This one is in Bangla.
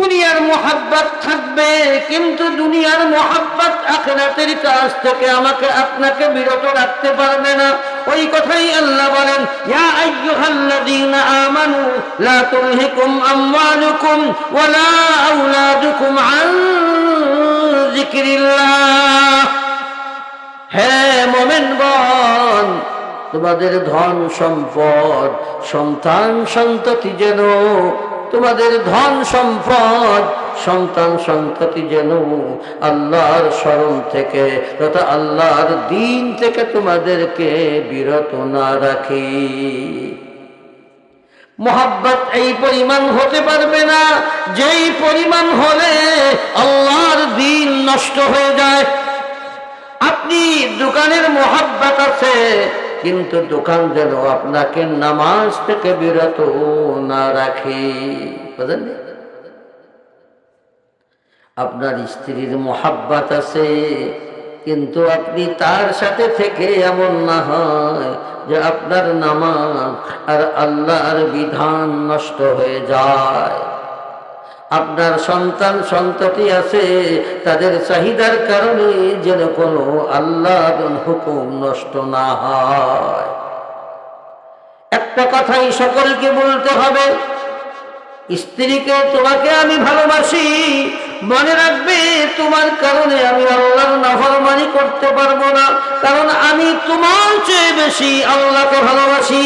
দুনিয়ার মোহাব্বত থাকবে, কিন্তু দুনিয়ার মোহাব্বত আখেরাতের কাজ থেকে আমাকে আপনাকে বিরত রাখতে পারবে না। ওই কথাই আল্লাহ বলেন, ইয়া আইয়ুহাল্লাযীনা আমানু, লা তুলহিকুম আমওয়ালুকুম ওয়ালা আওলাদুকুম আন যিকরিল্লাহ। হে মোমেনগণ তোমাদের ধন সম্পদ, সন্তান সন্ততি যেন তোমাদের ধন সম্পদ, সন্তান সন্ততি যেন আল্লাহর স্মরণ থেকে তথা আল্লাহর দিন থেকে তোমাদেরকে বিরত না রাখি। মোহাব্বত এই পরিমাণ হতে পারবে না। যেই পরিমাণ হলে আল্লাহর দিন নষ্ট হয়ে যায়। আপনি দোকানের মোহাব্বত আছে কিন্তু দোকান যেন আপনাকে নামাজ থেকে বিরত না রাখে। আপনার স্ত্রীর মোহাব্বত আছে, কিন্তু আপনি তার সাথে থেকে এমন না হয় যে আপনার নামাজ আর আল্লাহর বিধান নষ্ট হয়ে যায়। আপনার সন্তান সন্ততি আছে, তাদের চাহিদার কারণে যেন কোনো আল্লাহর হুকুম নষ্ট না হয়। একটা কথাই সকলকে বলতে হবে, স্ত্রীকে তোমাকে আমি ভালোবাসি, মনে রাখবে তোমার কারণে আমি আল্লাহর নাফরমানি করতে পারব না, কারণ আমি তোমার চেয়ে বেশি আল্লাহকে ভালোবাসি।